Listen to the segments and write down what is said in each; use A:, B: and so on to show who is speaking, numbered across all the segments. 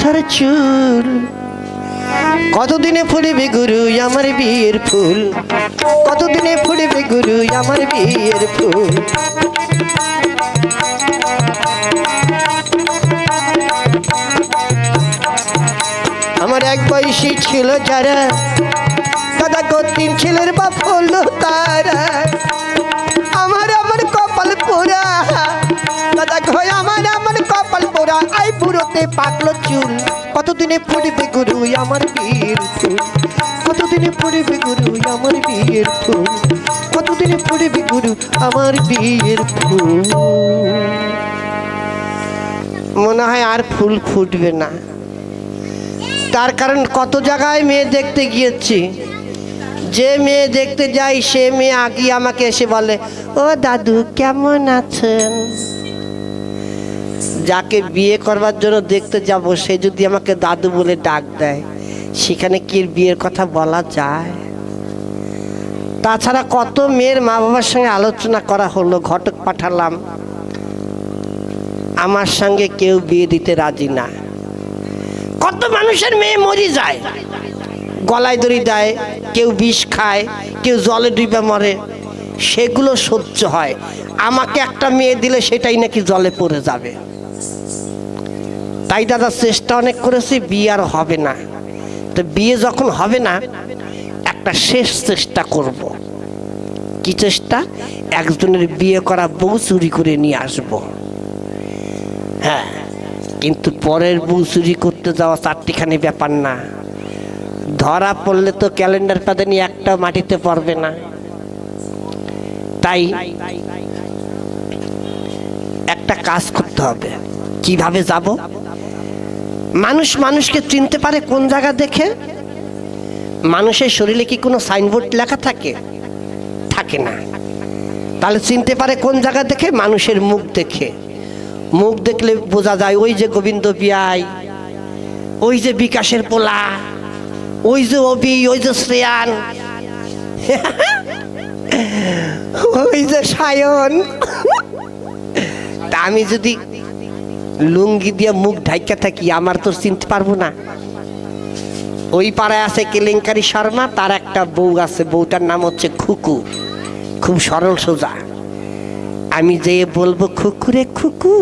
A: মাথার চুল। কতদিনে ফুটবে গুরু আমার বিয়ের ফুল? কতদিনে ফুলবে গুরু আমার বিয়ের ফুল? আমার এক বয়সী ছিল যারা, দাদা তিন ছেলের বাপ হলো তারা। আমার আমার কপাল পোড়া, দাদা ঘয় আমার বুড়োতে পাকলো চুল, কতদিনে পড়বে গুরু আমার বীর ফুল? কতদিনে পড়বে গুরু আমার বিয়ের ফুল? কতদিনে পড়বে গুরু আমার বিয়ের ফুল? মনে হয় আর ফুল ফুটবে না। তার কারণ কত জায়গায় মেয়ে দেখতে গিয়েছি। যে মেয়ে দেখতে যাই, সে মেয়ে আগে আমাকে এসে বলে, ও দাদু, কেমন আছেন? যাকে বিয়ে করবার জন্য দেখতে যাব, সে যদি আমাকে দাদু বলে ডাক দেয়, সেখানে কি বিয়ের কথা বলা যায়? তাছাড়া কত মেয়ের মা বাবার সঙ্গে আলোচনা করা হলো, ঘটক পাঠালাম। আমার সঙ্গে কেউ বিয়ে দিতে রাজি না। কত মানুষের মেয়ে মরি যায়। গলায় দড়ি দেয়, কেউ বিষ খায়, কেউ জলে ডুবে মরে। সেগুলো সহ্য হয়। আমাকে একটা মেয়ে দিলে সেটাই নাকি জলে পড়ে যাবে। তাই দাদা চেষ্টা অনেক করেছি, বিয়ে আর হবে না। তো বিয়ে যখন হবে না, একটা শেষ চেষ্টা করব। কি চেষ্টা? একজনের বিয়ে করা বউ চুরি করে নিয়ে আসব। হ্যাঁ কিন্তু পরের বউ চুরি করতে যাওয়া চারটিখানি ব্যাপার না। ধরা পড়লে তো ক্যালেন্ডার পাতে নিয়ে একটা মাটিতে পড়বে না। তাই একটা কাজ করতে হবে। কীভাবে যাব? মানুষ মানুষকে চিনতে পারে কোন জায়গা দেখে? মানুষের শরীরে কি কোনো সাইনবোর্ড লেখা থাকে? থাকে না। তাহলে চিনতে পারে কোন জায়গা দেখে? মানুষের মুখ দেখে। মুখ দেখলে বোঝা যায় ওই যে গোবিন্দ বিয়াই, ওই যে বিকাশের পোলা, ওই যে অবি ওই যে শ্রেয়ান, ওই যে সায়ন। তা আমি যদি লুঙ্গি দিয়ে মুখ ঢাইকা থাকি, আমার তো চিনতে পারব না। ওই পাড়ায় আছে কেলেঙ্কারি শর্মা, তার একটা বউ আছে, বউটার নাম হচ্ছে খুকু। খুব সরল সোজা। আমি যেয়ে বলব খুকুরে খুকু,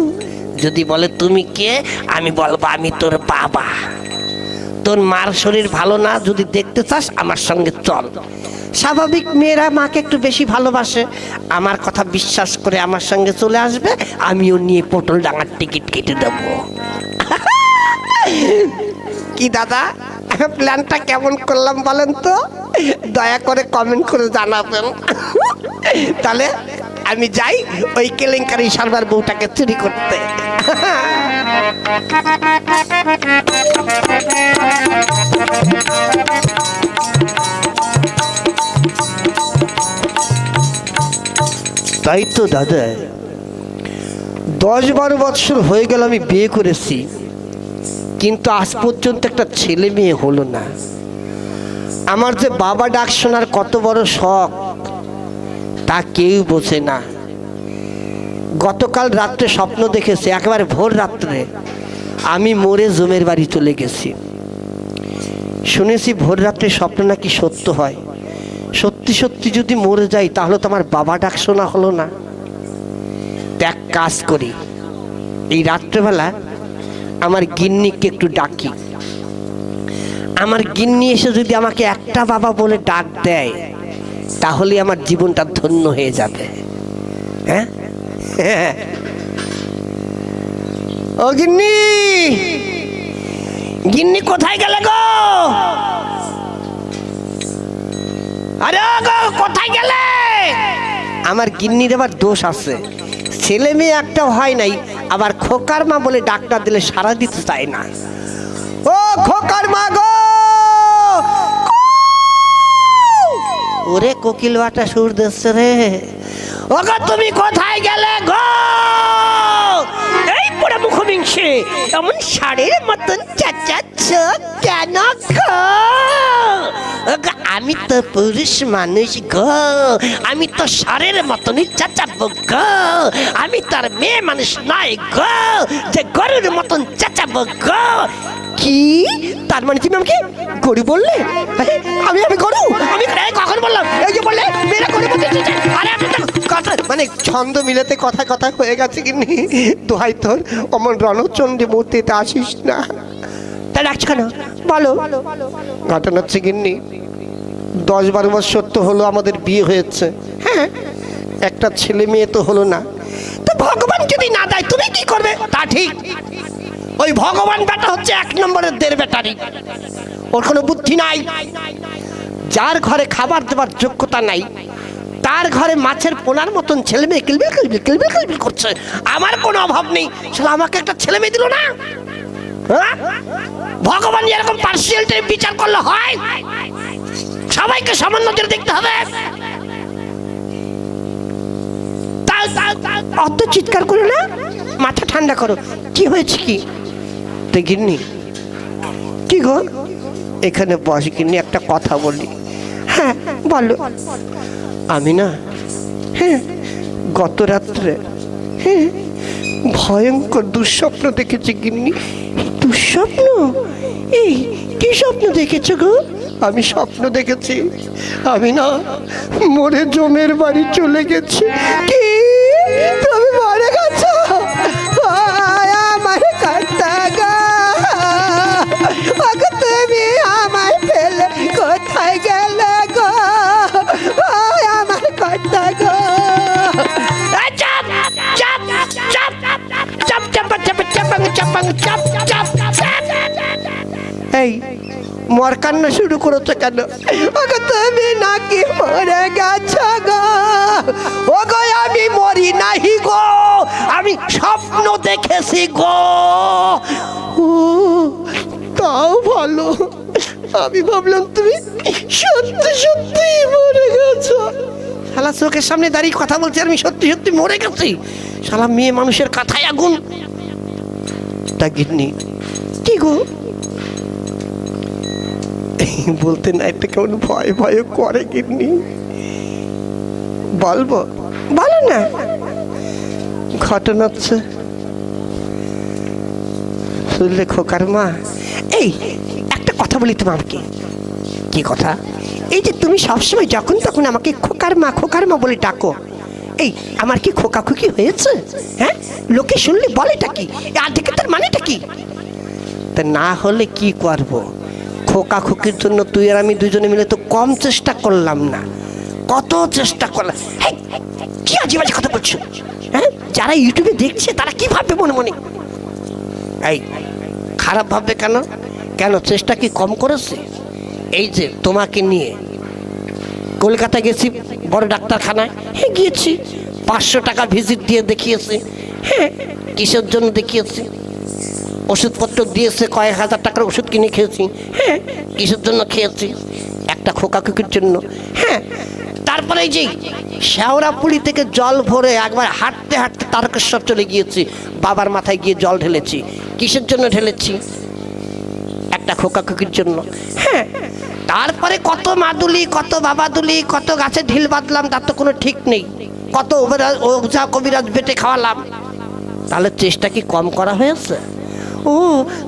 A: যদি বলে তুমি কে, আমি বলব আমি তোর বাবা। তোর মার শরীর ভালো না, যদি দেখতে চাস, আমার সঙ্গে চল। স্বাভাবিক মেয়েরা মাকে একটু বেশি ভালোবাসে। আমার কথা বিশ্বাস করে আমার সঙ্গে চলে আসবে, আমিও নিয়ে পটল ডাঙার টিকিট কেটে দেবো। কি দাদা, প্ল্যানটা কেমন করলাম বলেন তো? দয়া করে কমেন্ট করে জানাবেন। তাহলে আমি যাই ওই কেলেঙ্কারি সারবার বউটাকে চুরি করতে। তাই তো দাদা। দশ বারো বৎসর হয়ে গেল আমি বিয়ে করেছি। কিন্তু আজ পর্যন্ত একটা ছেলে মেয়ে হলো না। আমার যে বাবা ডাক শোনার কত বড় শখ, তা কেউ বোঝে না। গতকাল রাত্রে স্বপ্ন দেখেছে, একেবারে ভোর রাত্রে আমি মরে জমের বাড়ি চলে গেছি। শুনেছি ভোর রাত্রে স্বপ্ন নাকি সত্য হয়। সত্যি সত্যি যদি মরে যাই, তাহলে তো আমার বাবা ডাক শোনা হলো না। এক কাজ করি। এই রাত্রেবেলা আমার গিন্নিকে একটু ডাকি। আমার গিন্নি এসে যদি আমাকে একটা বাবা বলে ডাক দেয়, তাহলে আমার জীবনটা ধন্য হয়ে যাবে। হ্যাঁ। ও গিন্নি! গিন্নি কোথায় গেলে গো? আরে কোথায় গেলে? আমার গিন্নির আবার দোষ আছে। ছেলে মেয়ে একটা হয় নাই আবার খোকার মা বলে ডাক্তার দিলে সারা দিতে চায় না। ও খোকার মা গো! ওরে কোকিল বাটা সুর দিচ্ছে রে। ওগো তুমি কোথায় গেলে গো? মুখমিংসে। এমন ষাঁড়ের মতন চাচাচ্ছ কেন আমি তো পুরুষ মানুষ গো। আমি তো সারের মতনই চাচাবো গো। আমি তার মেয়ে মানুষ নয় গো, যে গরুর মতন চাচাবো গো। কি? তার মানে তুমি আমাকে গরু বললে? আমি আমি গরু? আমি কখন বললাম? এই যে বললে মানে ছন্দ মিলাতে কথা কথা হয়ে গেছে কি নি দোহাই তোর, অমন রণচন্ডী মূর্তিতে আসিস না। তা ডাকছ কেন? বলো। ঘটনা হচ্ছে গিন্নি, দশ বারো বছর তো হলো আমাদের বিয়ে হয়েছে। হ্যাঁ একটা ছেলে মেয়ে তো হলো না। তো ভগবান যদি না দেয়, তুমি কি করবে? তা ঠিক। ওই ভগবান বেটা হচ্ছে এক নম্বরের দের বেটারি। ওর কোনো বুদ্ধি নাই। যার ঘরে খাবার দেওয়ার যোগ্যতা নাই, তার ঘরে মাছের পোনার মতন ছেলে মেয়ে কিলবিল কিলবিল কিলবিল করছে। আমার কোনো অভাব নেই। শালা, আমাকে একটা ছেলে মেয়ে দিল না? হ্যাঁ? ভগবান এরকম পার্সিয়ালিটি বিচার করলে হয়? সবাইকে সমান দেখতে হবে। অত চিৎকার করো না। মাথা ঠান্ডা করো। কি হয়েছে কি? দেখিনি কি গো? এখানে বস কিনি একটা কথা বলি। হ্যাঁ বলো। আমি না? হ্যাঁ গত রাত্রে হ্যাঁ ভয়ঙ্কর দুঃস্বপ্ন দেখেছি গিন্নি। দুঃস্বপ্ন? এই কি স্বপ্ন দেখেছ গো? আমি স্বপ্ন দেখেছি। আমি না মরে জমের বাড়ি চলে গেছি। কি? তুমি মরে কোথায় গেল গো আমার কর্তা গো এই মর কান্না শুরু করেছ কেন ওকে তুমি নাকি মরে গেছ গো ওগো আমি মরি নাহি গো আমি স্বপ্ন দেখেছি গো ও তাও ভালো আমি ভাবলাম তুমি সত্যি সত্যি মরে গেছো। শালা চোখের সামনে দাঁড়িয়ে কথা বলছি আমি সত্যি সত্যি মরে গেছি। শালা মেয়ে মানুষের কথায় আগুন। তা গিন্নি, কি গো? বলতে না এটা কেমন ভয় ভয় করে গিন্নি। বলব? বলো না। ঘটনা হচ্ছে, শুনলে খোকার মা, এই বলি তোমাকে। কি কথা? এই যে তুমি সবসময় যখন তখন আমাকে খোকার মা খোকার মা বলে ডাকো। এই, আমার কি খোকা খুকি হয়েছে? হ্যাঁ? লোকে শুনলে বলেটা কি? আর দেখে তার মানেটা কি? তা না হলে কি করব? খোকা খুকির জন্য তুই আর আমি দুজনে মিলে তো কম চেষ্টা করলাম না। কত চেষ্টা করলাম। কি আজে বাজে কথা বলছো? হ্যাঁ? যারা ইউটিউবে দেখছে তারা কি ভাববে মনে মনে? এই, খারাপ ভাববে কেন? কেন চেষ্টা কি কম করেছে? এই যে তোমাকে নিয়ে কলকাতা গেছি, বড় ডাক্তারখানায়। হ্যাঁ গিয়েছি। পাঁচশো টাকা ভিজিট দিয়ে দেখিয়েছি। হ্যাঁ কিসের জন্য দেখিয়েছি? ওষুধপত্র দিয়েছে, কয়েক হাজার টাকার ওষুধ কিনে খেয়েছি। হ্যাঁ কিসের জন্য খেয়েছি? একটা খোকা খুকির জন্য। হ্যাঁ তারপরে এই যে শেওড়াপুলি থেকে জল ভরে একবার হাঁটতে হাঁটতে তারকেশ্বর চলে গিয়েছি। বাবার মাথায় গিয়ে জল ঢেলেছি। কিসের জন্য ঢেলেছি? একটা খোকা খুকির জন্য। হ্যাঁ তারপরে কত মাদুলি, কত বাবাদুলি, কত গাছে ঢিল বাঁধলাম, তার তো কোনো ঠিক নেই। কত ওঝা কবিরাজ বেটে খাওয়ালাম। তাহলে চেষ্টা কি কম করা হয়েছে? ও,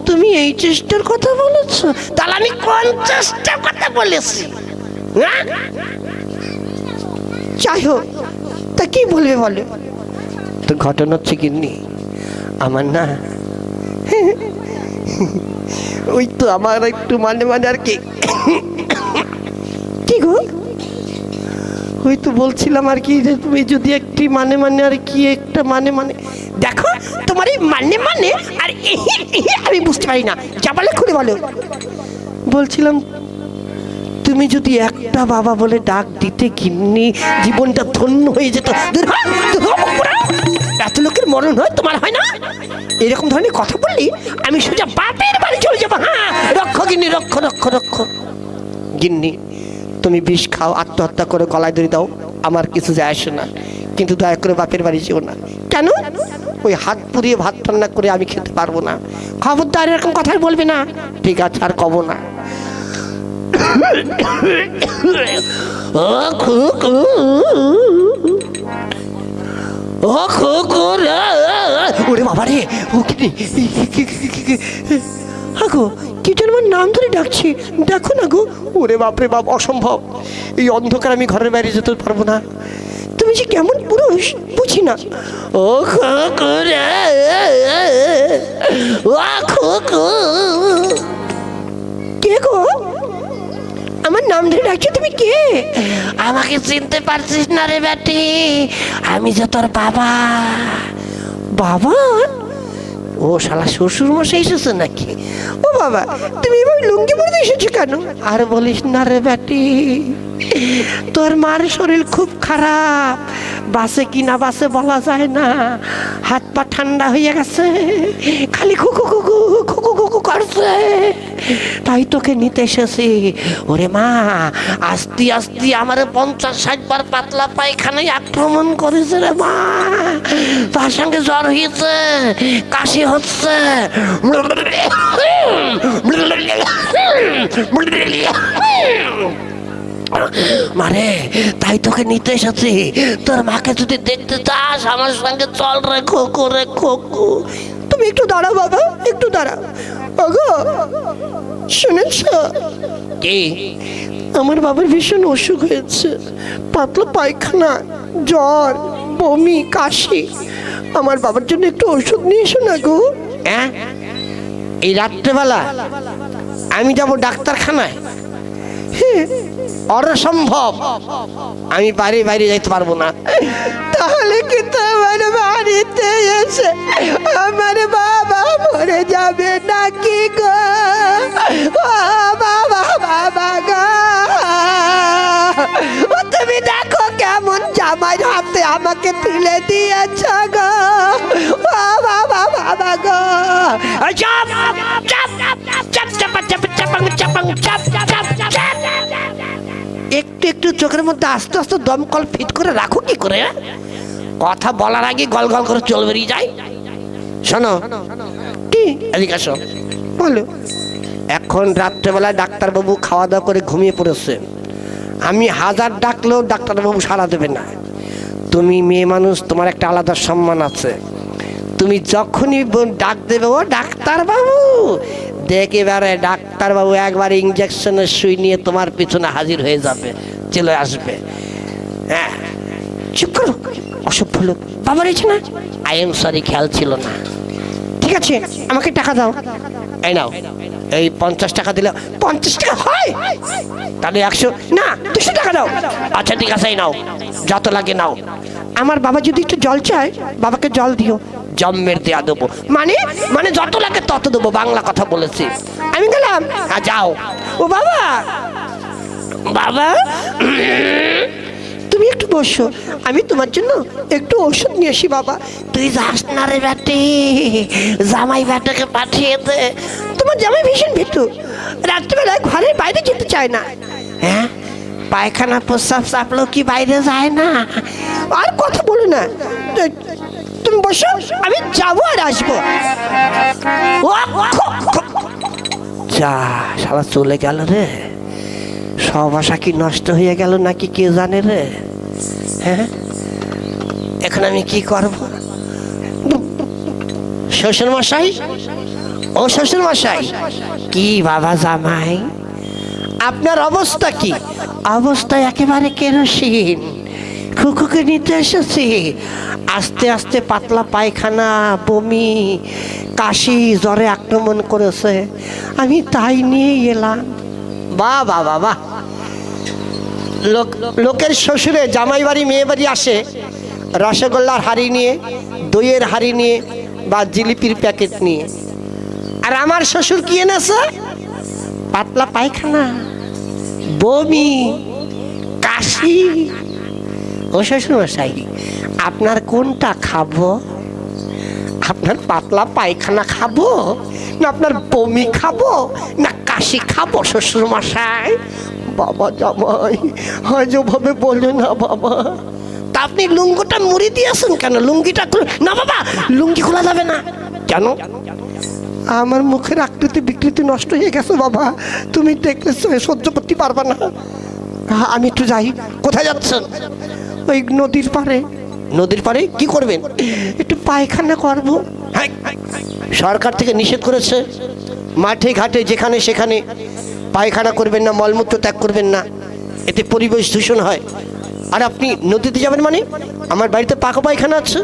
A: তুমি এই চেষ্টার কথা বলেছ? তাহলে আমি কোন চেষ্টার কথা বলেছি? যাই হোক, তা কি বলবে বলে? তো ঘটনা হচ্ছে কিন্নি আমার না ওই তো আমার একটু মানে মানে আর কি। কি গো? ওই তো বলছিলাম আর কি যে তুমি যদি একটি মানে মানে আর কি একটা মানে মানে দেখো তোমার এই মানে মানে আর আমি বুঝতে পারি না। যা বলে খুলে বলো। বলছিলাম তুমি যদি একটা বাবা বলে ডাক দিতে গিন্নি জীবনটা ধন্য হয়ে যেত। এত লোকের মরণ হয়, তোমার হয় না? এরকম ধরনের কথা বললি, আমি সোজা বাপের বাড়ি চলে যাব হ্যাঁ? রক্ষ গিন্নি, রক্ষ রক্ষ রক্ষ। গিন্নি, তুমি বিষ খাও, আত্মহত্যা করে, গলায় দড়ি দাও, আমার কিছু যায় আসে না। কিন্তু দয়া করে বাপের বাড়ি যেও না। কেন? ওই হাত পুড়িয়ে ভাত রান্না করে আমি খেতে পারব না। খবরদার এরকম কথাই বলবে না। ঠিক আছে, আর কব না। ও ও খুকু রে ওরে বাবা রে। ও কি আগো কি যেন আমার নাম ধরে ডাকছি। দেখো না গো। ওরে বাপরে বাপ অসম্ভব। এই অন্ধকার আমি ঘরের বাইরে যেতে পারব না। তুমি যে কেমন পুরুষ বুঝি না। ও কে গো? আমার নাম ধরে ডাকছো তুমি কে? আমাকে চিনতে পারছিস না রে বেটি। আমি যে তোর বাবা। বাবা? ও শালা শ্বশুর মশাই এসেছে নাকি? ও বাবা তুমি এবার লুঙ্গি পরে এসেছ কেন? আর বলিস না রে বেটি তোর মার শরীর খুব খারাপ। বাসে কি না বাসে বলা যায় না। হাত পা ঠান্ডা হয়ে গেছে খালি খুকু খুকু খুকু খুকু করছে। তাই তোকে নিতে এসেছি। ওরে মা, আস্তি আস্তি আমার পঞ্চাশ, ষাট বার পাতলা পায়খানায় আক্রমণ করেছে রে মা। তার সঙ্গে জ্বর হয়েছে, কাশি হচ্ছে। মারে তাই তোকে নিতে এসেছি। তোর মাকে যদি দেখতে চাস, আমার সঙ্গে চল রে খোকো রে খোকো তুমি একটু দাঁড়াও বাবা, একটু দাঁড়াও। ওগো শুনেছ? কি? আমার বাবার ভীষণ অসুখ হয়েছে। পাতলা পায়খানা জ্বর বমি কাশি। আমার বাবার জন্য একটু ওষুধ নিয়ে এসো না গো? হ্যাঁ? এই রাত্রেবেলা আমি যাব ডাক্তারখানায়। অসম্ভব আমি বাইরে বাইরে যাইতে পারব না তাহলে কিন্তু আমার বাড়িতে এসে আমার বাবা মরে যাবে নাকি গো বাবা বাবা গো তুমি দেখো কেমন জামাই হাতে আমাকে তুলে দিয়েছ গো বাবা বাবা গো চাপ চাপ চাপ চাপ চাপ চাপ চাপ চাপ চাপ চাপ একটু একটু চোখের মধ্যে আস্তে আস্তে দমকল ফিট করে রাখো কি করে? কথা বলার আগে গল গল করে চল বেরিয়ে যায়। শোনো, কি? এদিকে আসো। বলো। এখন রাত্রেবেলায় ডাক্তারবাবু খাওয়া দাওয়া করে ঘুমিয়ে পড়েছে। আমি হাজার ডাকলেও ডাক্তারবাবু সাড়া দেবে না। তুমি মেয়ে মানুষ, তোমার একটা আলাদা সম্মান আছে। তুমি যখনই ডাক দেবে, ও ডাক্তারবাবু দেখে বেড়ে ডাক্তারবাবু একবার ইঞ্জেকশনের সুই নিয়ে তোমার পিছনে হাজির হয়ে যাবে, চলে আসবে। হ্যাঁ চুপ করো, অসভ্য লোক। বাবা রয়েছে না আই এম সরি খেয়াল ছিল না। ঠিক আছে, আমাকে টাকা দাও। এই নাও, এই পঞ্চাশ টাকা দিলে পঞ্চাশ টাকা হয়? তাহলে একশো, না, দুশো টাকা দাও। আচ্ছা ঠিক আছে নাও। যত লাগে নাও। আমার বাবা যদি একটু জল চায়, বাবাকে জল দিও। জম্মের দেয়া দেবো। মানে মানে যত লাগে তত দেবো বাংলা কথা বলেছি। আমি গেলাম? হ্যাঁ যাও। ও বাবা! বাবা? তুমি একটু বসো। আমি তোমার জন্য একটু ওষুধ নিয়ে আসি বাবা। তুই যাস না রে বেটি। জামাই ব্যাটাকে পাঠিয়ে দে। তোমার জামাই ভীষণ ভীতু। রাত্রিবেলায় ঘরের বাইরে যেতে চায় না। হ্যাঁ? পায়খানা প্রস্রাব চাপলেও কি বাইরে যায় না? আর কথা বলো না। তুমি বসো, আমি যাব আর আসব। যা সারা চলে গেল রে। সব আশা কি নষ্ট হয়ে গেল নাকি কে জানে রে? হ্যাঁ? এখন আমি কি করব? শ্বশুর মশাই ও শ্বশুর মশাই কি বাবা জামাই? আপনার অবস্থা কি? অবস্থা একেবারে কেরোসিন। খুকুকে নিতে এসেছি। আস্তে আস্তে পাতলা পায়খানা, বমি, কাশি, জ্বরে আক্রমণ করেছে। আমি তাই নিয়ে এলাম। বা বা বাহ লোক, লোকের শ্বশুরে জামাই বাড়ি মেয়ে বাড়ি আসে, রসগোল্লার হাড়ি নিয়ে, দইয়ের হাড়ি নিয়ে বা জিলিপির প্যাকেট নিয়ে। আর আমার শ্বশুর কি এনেছে? পাতলা পায়খানা, বমি, কাশি। ও শ্বশুর মশাই আপনার কোনটা খাব? আপনার পাতলা পায়খানা খাব? না আপনার বমি খাব? না কাশি খাব শ্বশুর মশাই বাবা জামাই, আজ ওভাবে বলে না বাবা। তা আপনি লুঙ্গুটা মুড়ি দিয়েছেন কেন? লুঙ্গিটা না বাবা, লুঙ্গি খোলা যাবে না। কেন? আমার মুখের আকৃতি বিকৃতি নষ্ট হয়ে গেছে বাবা। তুমি দেখলে সহ্য করতে পারবা না। আমি একটু যাই। কোথায় যাচ্ছেন? ওই নদীর পাড়ে। নদীর পাড়ে কি করবেন? একটু পায়খানা করব। সরকার থেকে নিষেধ করেছে। মাঠে ঘাটে যেখানে সেখানে পায়খানা করবেন না মলমূত্র ত্যাগ করবেন না। এতে পরিবেশ দূষণ হয়। আর আপনি নদীতে যাবেন মানে? আমার বাড়িতে পাকা পায়খানা আছে।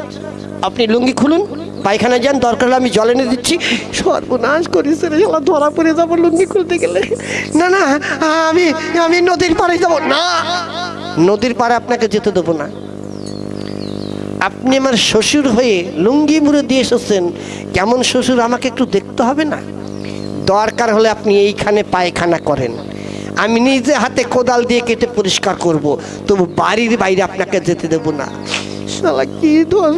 A: আপনি লুঙ্গি খুলুন পায়খানা যান দরকার হলে আমি জল এনে দিচ্ছি। সর্বনাশ করিস রে শালা ধরা পড়ে যাব লুঙ্গি খুলতে গেলে। না না আমি আমি নদীর পাড়ে যাব। না। নদীর পাড়ে আপনাকে যেতে দেবো না। আপনি আমার শ্বশুর হয়ে লুঙ্গি মুড়ে দিয়ে এসেছেন, কেমন শ্বশুর আমাকে একটু দেখতে হবে না? দরকার হলে আপনি এইখানে পায়খানা করেন। আমি নিজে হাতে কোদাল দিয়ে কেটে পরিষ্কার করব, তবু বাড়ির বাইরে আপনাকে যেতে দেবো না। শালা, কি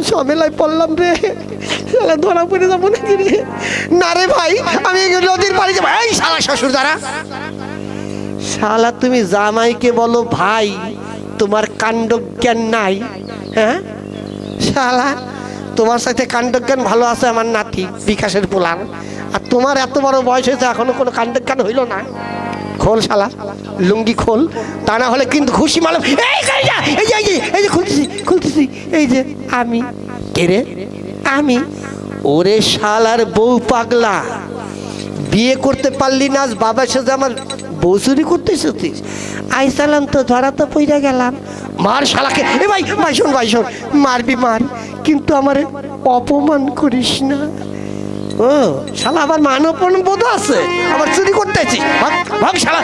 A: ঝামেলায় পড়লাম রে। শালা, ধরা পড়ে যাব নাকি রে? না রে ভাই, আমি নদীর বাড়ি যাব। এই শালা শ্বশুর দ্বারা শালা, তুমি জামাইকে বলো ভাই, তোমার কাণ্ড জ্ঞান নাই হ্যাঁ? শালা তোমার সাথে কাণ্ডজ্ঞান ভালো আছে আমার নাতি বিকাশের পোলার। আর তোমার এত বড় বয়স হয়েছে এখনও কোনো কাণ্ডজ্ঞান হইল না। খোল শালা লুঙ্গি খোল তা না হলে কিন্তু খুশি মালম এই যা, এই যে যে খুলতেছি খুলতেছি। এই যে আমি। কে রে? আমি। ওরে শালার বউ পাগলা। বিয়ে করতে পারলি না বাবার সাথে আমার বউ চুরি করতে এসেছিস আইসালাম তো ধরা তো পইরা গেলাম। মার শালাকে এ ভাই ভাই শোন ভাই শোন মারবি মার কিন্তু আমার অপমান করিস না। ও শালা আবার মান অপমান বোধ আছে? আবার চুরি করতে আছিস ভাগ ভাগ শালা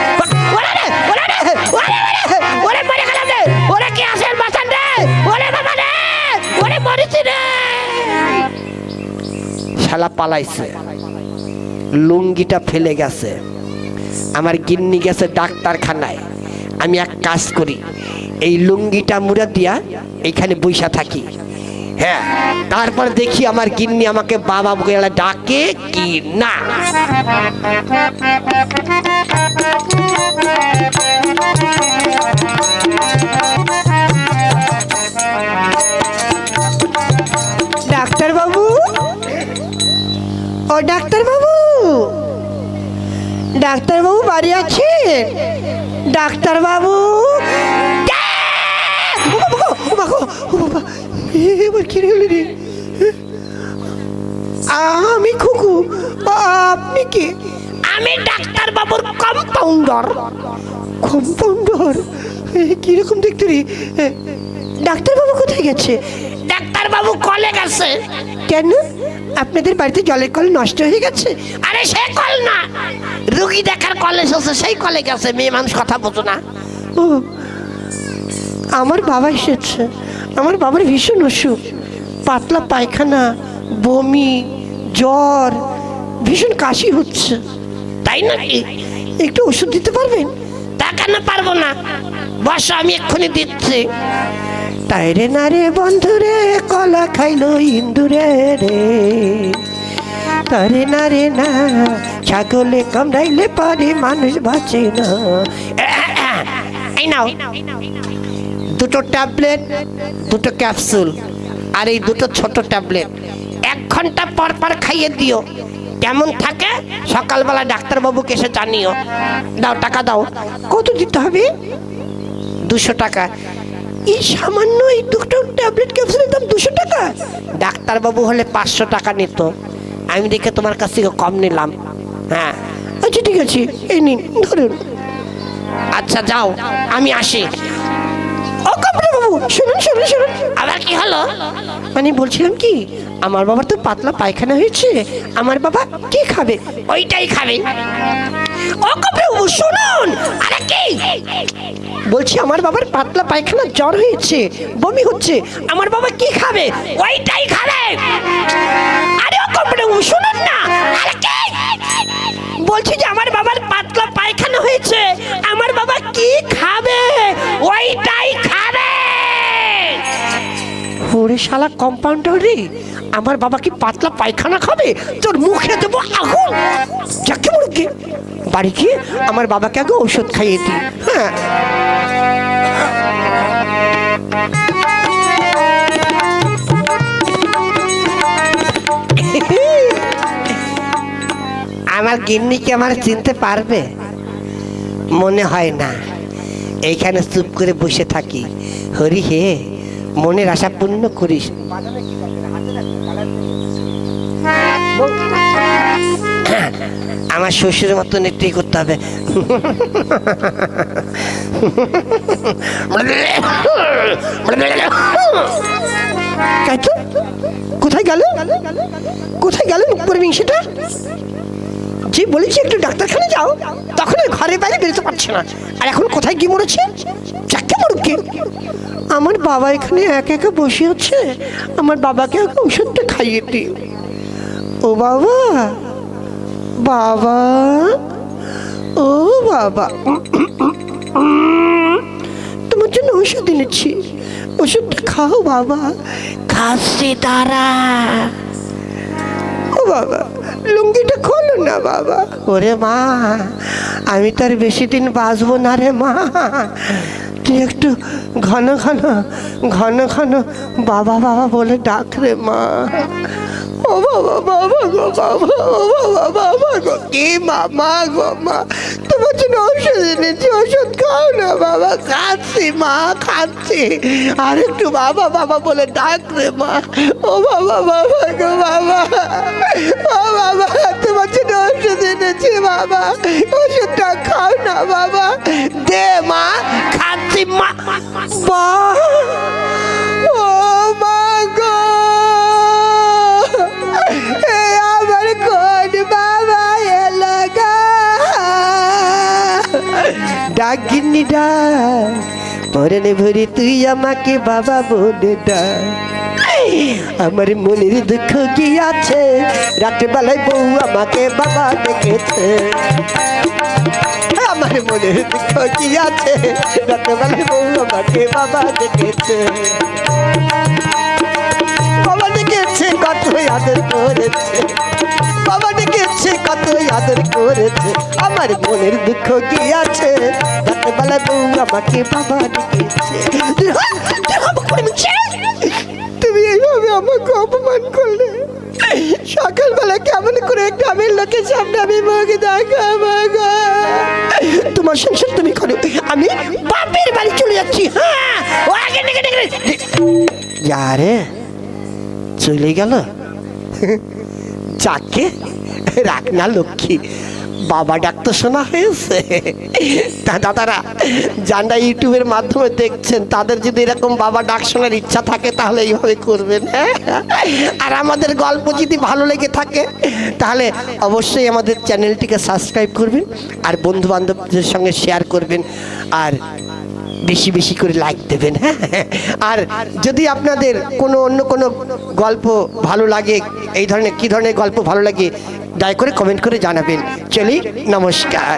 A: ওরে রে, ওরে রে, ওরে রে, ওরে মরে গেলাম রে। ওরে কে রে? ওরে বাবা রে ওরে রে। শালা পালাইছে। লুঙ্গিটা ফেলে গেছে। আমার গিন্নি গেছে ডাক্তারখানায়। আমি এক কাজ করি, এই লুঙ্গিটা মুড়া দিয়া এইখানে বৈশা থাকি। হ্যাঁ তারপর দেখি আমার গিন্নি আমাকে বাবা বলে ডাকে কি না। ডাক্তার বাবু ও ডাক্তার বাবু ডাক্তার বাবু বাড়ি আছেন ডাক্তার বাবু এবার কি হলি রে আমি খুকু আপনি কি? আমি ডাক্তার বাবুর কম্পাউন্ডার কম্পাউন্ডার কীরকম দেখতে রে? ডাক্তার বাবু কোথায় গেছে? ডাক্তার বাবু কলে গেছে। কেন? আপনাদের বাড়িতে জলের কল নষ্ট হয়ে গেছে? আরে সে কল না। রুগী দেখার কলে এসেছে সেই কলে গেছে মেয়ে মানুষ কথা বোঝো না। ও আমার বাবা এসেছে। আমার বাবার ভীষণ অসুখ। পাতলা পায়খানা বমি জ্বর ভীষণ কাশি হচ্ছে। তাই নাকি? একটু ওষুধ দিতে পারবেন? তা কেন পারব না? বসো আমি এক্ষুনি দিচ্ছি। তাই রে না রে বন্ধুরে কলা খাইলো ইন্দুরে রে। তারে না রে না, ছাগলে কামড়াইলে পারে মানুষ বাঁচে না। দুটো ট্যাবলেট, দুটো ক্যাপসুল, আর এই দুটো ছোট ট্যাবলেট। এক ঘণ্টা পর পর খাইয়ে দিও। কেমন থাকে? সকালবেলা ডাক্তারবাবুকে এসে জানিও। দাও, টাকা দাও। কত দিতে হবে? দুশো টাকা। এই সামান্য এই দুটো ট্যাবলেট ক্যাপসুলের দাম দুশো টাকা? ডাক্তারবাবু হলে পাঁচশো টাকা নিত। আমি দেখে তোমার কাছ থেকে কম নিলাম। হ্যাঁ। আচ্ছা ঠিক আছে। এই নিন ধরুন। আচ্ছা যাও। আমি আসি। শুনুন শুনুন শুনুন। আবার কি হলো? মানে বলছিলাম কি আমার বাবার তো পাতলা পায়খানা হয়েছে আমার বাবা কি খাবে? ওইটাই খাবে। ও বাবু শুনুন আরে কি? বলছি আমার বাবার পাতলা পায়খানা জ্বর হয়েছে বমি হচ্ছে আমার বাবা কি খাবে? ওইটাই খাবে। আরে ও বাবু শুনুন না আরে কি? বলছি যে আমার বাবার পাতলা পায়খানা হয়েছে আমার বাবা কি খাবে? ওইটাই খাবে ওরে শালা কম্পাউন্ডার রে, আমার বাবা কি পাতলা পায়খানা খাবে? তোর মুখে দেবো আগুন। যাকে মুরগি বাড়ি গিয়ে আমার বাবাকে আগে ঔষধ খাইয়ে দিই। হ্যাঁ। আমার গিন্নি কি আমার চিনতে পারবে? মনে হয় না। এইখানে চুপ করে বসে থাকি। হরি হে। মনের আশা পূর্ণ করিস। আমার শ্বশুরের মতন একটু করতে হবে? কোথায় গেল? কোথায় গেল সেটা যে বলেছি একটু ডাক্তারখানে যাও, তখন ঘরে বাইরে বেরোতে পারছে না। আর এখন কোথায় কি মরেছে? কে আমার বাবা এখানে একা একা বসে আছে। আমার বাবাকে আগে ওষুধটা খাইয়ে দিই। ও বাবা বাবা ও বাবা। তোমার জন্য ওষুধ এনেছি। ওষুধটা খাও বাবা। খাসি দাঁড়া ও বাবা লুঙ্গিটা খোলো না বাবা। ওরে মা আমি তো আর বেশি দিন বাঁচবো না রে মা। তুই একটু ঘন ঘন ঘন ঘন বাবা বাবা বলে ডাক রে মা। ও বাবা বাবা গো, বাবা ও বাবা বাবা গো, কি মামা গো মা। তোমার ওষুধ এনেছি, ওষুধ খাও না, বাবা, খাচ্ছি, মা, খাচ্ছি। আর একটু বাবা বাবা বলে, ডাক রে, মা। ও বাবা বাবা গো, বাবা। ও বাবা, তোমার জন্য ওষুধ এনেছি, বাবা। ওষুধটা খাও না, বাবা। দে, মা, খাচ্ছি মা মা। ও, মা গিন্নি ডাক পরনে ভরি তুই আমাকে বাবা বলে ডাক আমার মনের দুঃখ কি আছে? রাত্রে বেলায় বউ আমাকে বাবা ডেকেছে। আমার মনের দুঃখ কি আছে? রাত্রে বেলায় বউ আমাকে বাবা ডেকেছে। বাবা ডেকেছে কত আদর করেছে। বাবা ডেকেছে কত আদর করেছে আমার মনের দুঃখ কি আছে? রাতে বেলা বউ আমাকে বাবা ডেকেছে। তুমি এইভাবে আমাকে অপমান করলে? সকালবেলা কেমন করে গ্রামের লোকের সামনে আমি মুখ দেখাবো? তোমার সংসার তুমি করো। আমি বাপের বাড়ি চলে যাচ্ছি হ্যাঁ? যারে চলে গেল? যাকে? রাখ না, লক্ষ্মী। বাবা ডাক্তার শোনা হয়েছে? তা দাদারা যারা ইউটিউবের মাধ্যমে দেখছেন, তাদের যদি এরকম বাবা ডাক শোনার ইচ্ছা থাকে, তাহলে এইভাবে করবেন হ্যাঁ? আর আমাদের গল্প যদি ভালো লেগে থাকে, তাহলে অবশ্যই আমাদের চ্যানেলটিকে সাবস্ক্রাইব করবেন, আর বন্ধু বান্ধবদের সঙ্গে শেয়ার করবেন, আর বেশি বেশি করে লাইক দেবেন। হ্যাঁ আর যদি আপনাদের কোনো অন্য কোনো গল্প ভালো লাগে, এই ধরনের কি ধরনের গল্প ভালো লাগে, দয়া করে কমেন্ট করে জানাবেন। চলি, নমস্কার।